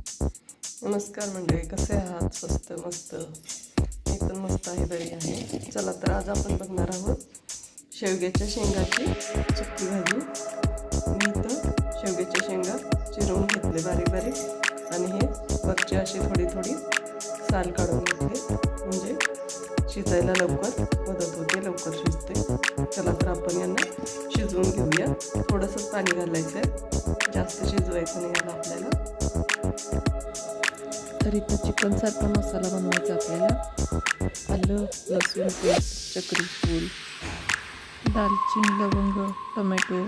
नमस्कार मंडळी कसे आहात? स्वस्त मस्त? मी पण मस्त आहे बरी आहे. चला तर आज आपण बघणार आहोत शेवग्याच्या शेंगाची सुकी भाजी. मी इथं शेवग्याच्या शेंगा चिरवून घेतले बारीक बारीक. आणि हे वरची अशी थोडी थोडी साल काढून घेतले. म्हणजे शिजायला लवकर मदत होते लवकर शिजते. चला तर आपण यांना शिजवून घेऊ. थोडंसंच पाणी घालायचं आहे जास्त शिजवायचं नाही याला आपल्याला. तर इथं चिकनसारखा मसाला बनवायचा आपल्याला. आलं लसूण पेस्ट चक्री फूल दालचिनी लवंग टोमॅटो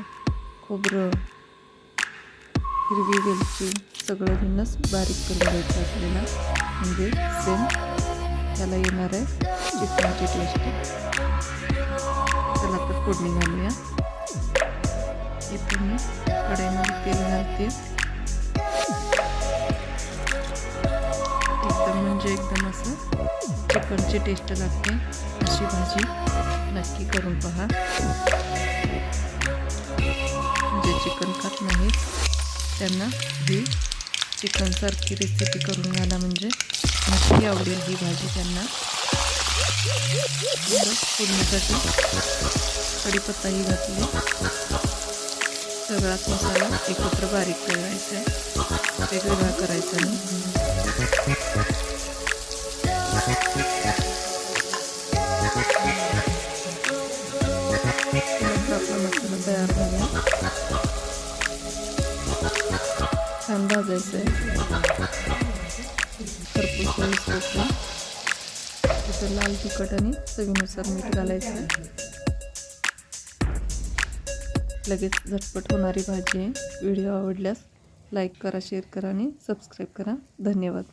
खोबरं हिरवी वेलची सगळं घेऊनच बारीक करून घ्यायचं आपल्याला. म्हणजे सेम त्याला येणार आहे चिकनची टेस्ट चला तर फोडणी घालूया. ते मी कढईमध्ये तेल घालते एकदम म्हणजे एकदम असं चिकनची टेस्ट लागते. अशी भाजी नक्की करून पहा. जे चिकन खात नाहीत त्यांना ही चिकनसारखी रेसिपी करून घाला म्हणजे नक्की आवडेल ही भाजी त्यांना. बरं, कढीपत्ताही घातली. सगळाच मसाला एकत्र बारीक करायचा आहे. वेगवेगळा करायचा नाही मस्त आपला मसाला तयार झाला छान भाजायचं आहे. खरपूस होईस्तोपर्यंत लाल तिखट आणि चवीनुसार मीठ घालायचं आहे. लगेच झटपट होणारी भाजी आहे. व्हिडिओ आवडल्यास लाईक करा शेअर करा आणि सबस्क्राईब करा. धन्यवाद.